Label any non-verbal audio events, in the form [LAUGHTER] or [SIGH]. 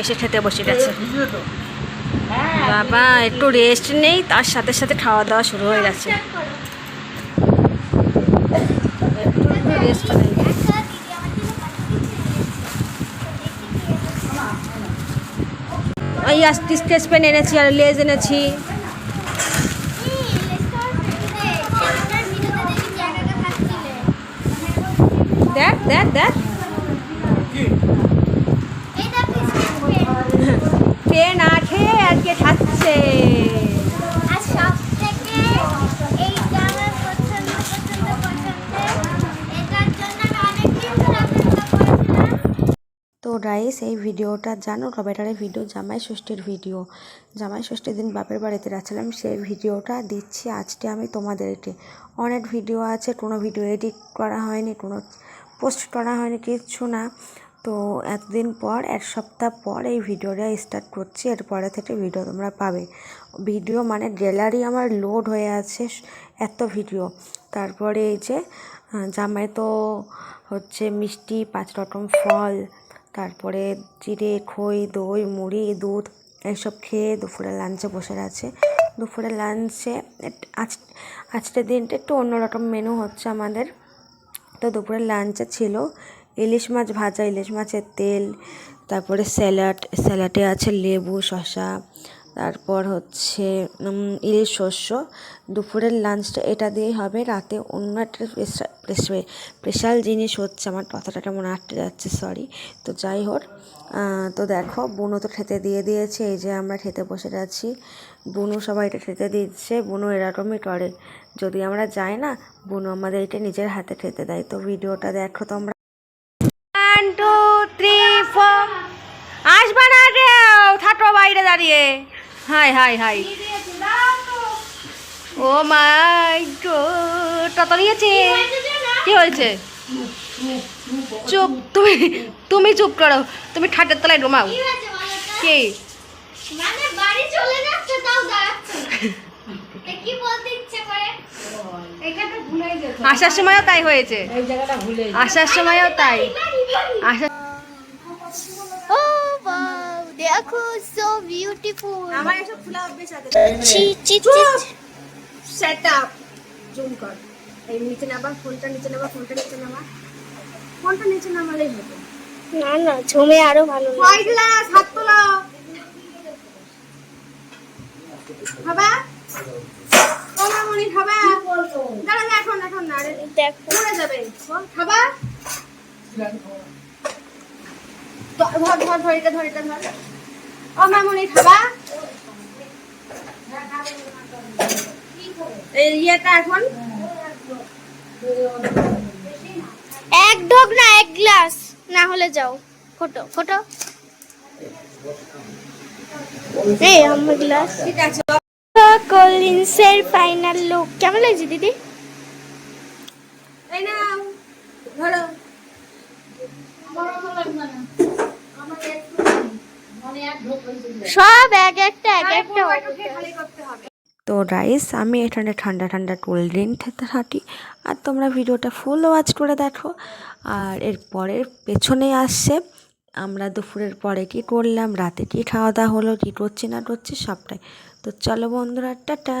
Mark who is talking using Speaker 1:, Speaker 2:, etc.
Speaker 1: এসে খেতে বসে গেছে। বাবা, একটু রেস্ট নেই, তার সাথে সাথে খাওয়া দাওয়া শুরু হয়ে গেছে। একটু রেস্ট স্কেচ পেন এনেছি আর লেজ এনেছি দেখ দেখ দেখ পেন আঠে আর কে খাচ্ছে তো রাইস এই ভিডিওটা জানো কবেটারের ভিডিও, জামাই ষষ্ঠীর ভিডিও। জামাই ষষ্ঠীর দিন বাপের বাড়িতে যাচ্ছিলাম, সেই ভিডিওটা দিচ্ছি আজকে আমি তোমাদেরকে। অনেক ভিডিও আছে, কোনো ভিডিও এডিট করা হয়নি, কোনো পোস্ট করা হয়নি, কিচ্ছু না। তো এতদিন পর, এক সপ্তাহ পর এই ভিডিওটা স্টার্ট করছি। এরপরে থেকে ভিডিও তোমরা পাবে। ভিডিও মানে গ্যালারি আমার লোড হয়ে আছে এত ভিডিও তারপরে এই যে জামাই তো হচ্ছে মিষ্টি, পাঁচ রকম ফল, তারপরে চিড়ে খই, দই, মুড়ি, দুধ, এইসব খেয়ে দুপুরে লাঞ্চে বসে আছে দুপুরে লাঞ্চে আজ, আজকের দিনটা একটু অন্যরকম মেনু হচ্ছে আমাদের। তো দুপুরে লাঞ্চে ছিল ইলিশ মাছ ভাজা, ইলিশ মাছের তেল, তারপরে স্যালাড, স্যালাডে আছে লেবু, শসা, তারপর হচ্ছে ইলিশ শস্য। দুপুরের লাঞ্চটা এটা দিয়েই হবে, রাতে অন্য একটা স্পেশাল জিনিস হচ্ছে, আমার কথাটা কেমন আটকে যাচ্ছে সরি তো যাই হোক তো দেখো, বুনো তো খেতে দিয়ে দিয়েছে, এই যে আমরা খেতে বসে যাচ্ছি বুনু সবাই এটা খেতে দিচ্ছে, বুনু এরকমই করে। যদি আমরা যাই না, বুনু আমাদের এটা নিজের হাতে খেতে দেয়। তো ভিডিওটা দেখো তোমরা। ওয়ান টু থ্রি ফোর আসবা না কেউ থাকো বাইরে দাঁড়িয়ে। Hi hi hi. Oh my god নিয়েছে কি হয়েছে? চুপ তুমি তুমি চুপ করো। তুমি খাটের তলায় ডোমাও কি
Speaker 2: মানে বাড়ি চলে যাচ্ছে তাও দাঁড়াচ্ছে [LAUGHS] তা কি বলতে ইচ্ছে করে এখানে ভুলে যেত
Speaker 1: আসার সময়ও তাই হয়েছে। আসার সময়ও তাই। আসা
Speaker 2: ও বাও দেখো সো বিউটিফুল
Speaker 1: আমার এসব খোলা অভ্যেস আছে
Speaker 2: ছি ছি
Speaker 1: চুপ! সেট আপ জুম কর। এই নিচে ফোনটা নিচে ফোনটা নিচে নাবা ফোনটা নিচে নামালেই হবে।
Speaker 2: না না ঝুমে আরও ভালো
Speaker 1: গ্লাস হাত মনি খাবা দাঁড়া এখন এখন না
Speaker 2: দেখো।
Speaker 1: পড়ে যাবে। খাবা? ধর ধর ধর ধর এটা ধর এটা ধর। ও মামনি খাবা? ইয়েটা এখন?
Speaker 2: এক ঢোক না এক গ্লাস। না হলে যাও। Photo photo. এই আমার গ্লাস।
Speaker 1: ঠিক আছে
Speaker 2: কলিন্সের ফাইনাল লুক কেমন লাগছে দিদি?
Speaker 1: এই নাও ধরো।
Speaker 2: সব এক একটা এক একটা।
Speaker 1: তো রাইস আমি এখানে ঠান্ডা ঠান্ডা কোল্ড ড্রিঙ্ক খেতে থাকি। আর তোমরা ভিডিওটা ফুল ওয়াচ করে দেখো। আর এরপরে পেছনে আসছে। আমরা দুপুরের পরে কি করলাম? রাতে কি খাওয়া দাওয়া হলো? কি করছি না করছি সবটাই। তো চলো বন্ধুরা, টাটা।